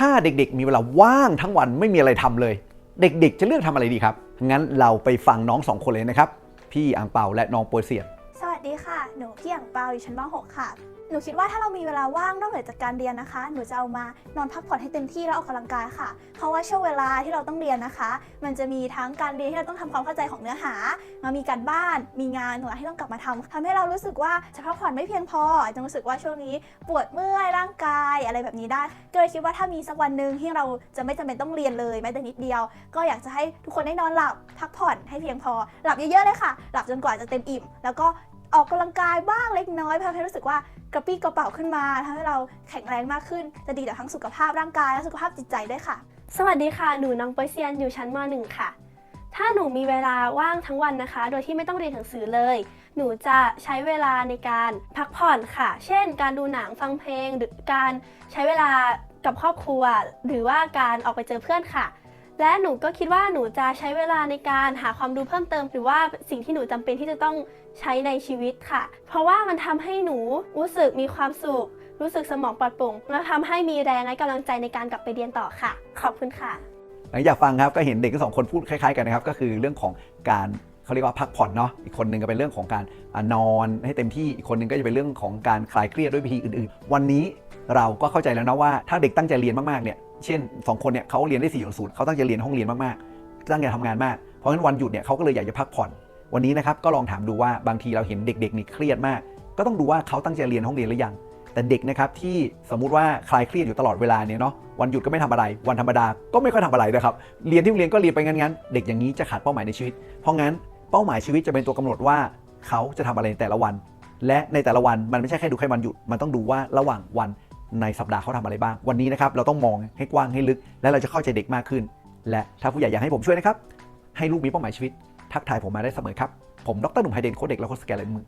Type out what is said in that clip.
ถ้าเด็กๆ มีเวลาว่างทั้งวันไม่มีอะไรทำเลย เด็กๆ จะเลือกทำอะไรดีครับ งั้นเราไปฟังน้องสองคนเลยนะครับ พี่อังเปาและน้องโปรยเซียน หนูพี่อย่างเปาอยู่ชั้นม .6 ค่ะ หนูคิดว่าถ้าเรามีเวลาว่างนอกเหนือจากการเรียนนะคะ หนูจะเอามานอนพักผ่อนให้เต็มที่แล้วออกกำลังกายค่ะ เพราะว่าช่วงเวลาที่เราต้องเรียนนะคะ มันจะมีทั้งการเรียนที่เราต้องทำความเข้าใจของเนื้อหา มามีการบ้าน มีงานหนูที่ต้องกลับมาทำทำให้เรารู้สึกว่าจะพักผ่อนไม่เพียงพออาจจะรู้สึกว่าช่วงนี้ปวดเมื่อยร่างกายอะไรแบบนี้ได้ก็เลยคิดว่าถ้ามีสักวันหนึ่งที่เราจะไม่จำเป็นต้องเรียนเลยแม้แต่นิดเดียว ก็อยากจะให้ทุกคนได้นอนหลับพักผ่อนให้เพียงพอ หลับเยอะๆเลยค่ะ หลับจนกว่าจะเต็มอิ่ม แล้วก็ ออกกำลังกายบ้างเล็กน้อยเพื่อให้รู้สึกว่ากระปี้กระเป๋าขึ้นมาทำให้เราแข็งแรงมากขึ้น จะดีต่อทั้งสุขภาพร่างกายและสุขภาพจิตใจด้วยค่ะ สวัสดีค่ะ หนูน้องโปยเซียนอยู่ชั้นม .1 ค่ะ ถ้าหนูมีเวลาว่างทั้งวันนะคะ โดยที่ไม่ต้องเรียนหนังสือเลย หนูจะใช้เวลาในการพักผ่อนค่ะ เช่น การดูหนังฟังเพลง หรือการใช้เวลากับครอบครัว หรือว่าการออกไปเจอเพื่อนค่ะ และหนูก็คิดว่าหนูจะใช้เวลาในการหาความรู้เพิ่มเติม หรือว่าสิ่งที่หนูจำเป็นที่จะต้องใช้ในชีวิตค่ะ เพราะว่ามันทำให้หนูรู้สึกมีความสุข รู้สึกสมองปลอดโปร่งและทำให้มีแรงและกำลังใจในการกลับไปเรียนต่อค่ะ ขอบคุณค่ะหลังจากฟังครับก็เห็นเด็กทั้งสองคนพูดคล้ายๆกันนะครับก็คือเรื่องของการเขาเรียกว่าพักผ่อนเนาะ อีกคนหนึ่งก็เป็นเรื่องของการอนอนให้เต็มที่ อีกคนหนึ่งก็จะเป็นเรื่องของการคลายเครียดด้วยวิธีอื่นๆ วันนี้ เราก็เข้าใจแล้วนะว่าถ้าเด็กตั้งใจเรียนมากๆเนี่ยเช่นสองคนเนี่ยเขาเรียนได้4 0เขาตั้งใจเรียนห้องเรียนมากๆตั้งใจทำงานมากเพราะฉะนั้นวันหยุดเนี่ยเขาก็เลยอยากจะพักผ่อน วันนี้นะครับก็ลองถามดูว่าบางทีเราเห็นเด็กๆนี่เครียดมาก ก็ต้องดูว่าเขาตั้งใจเรียนห้องเรียนหรือยัง แต่เด็กนะครับที่สมมุติว่าคลายเครียดอยู่ตลอดเวลาเนี่ยเนาะวันหยุดก็ไม่ทำอะไร วันธรรมดาก็ไม่ค่อยทำอะไรนะครับเรียนที่โรงเรียนก็เรียนไปงั้นๆเด็กอย่างนี้จะขาดเป้าหมายในชีวิต เพราะงั้นเป้าหมายชีวิตจะเป็นตัวกำหนดว่าเขาจะทำอะไรในแต่ละวัน และในแต่ละวันมันไม่ใช่แค่ดูแค่วันหยุดมันต้องดูว่าระหว่างวัน ในสัปดาห์เขาทำอะไรบ้าง วันนี้นะครับเราต้องมองให้กว้างให้ลึก และเราจะเข้าใจเด็กมากขึ้น และถ้าผู้ใหญ่อยากให้ผมช่วยนะครับ ให้ลูกมีเป้าหมายชีวิต ทักทายผมมาได้เสมอครับ ผมดรหนุ่มไฮเดนโค้ชเด็กและโค้ชสแกนลายมือ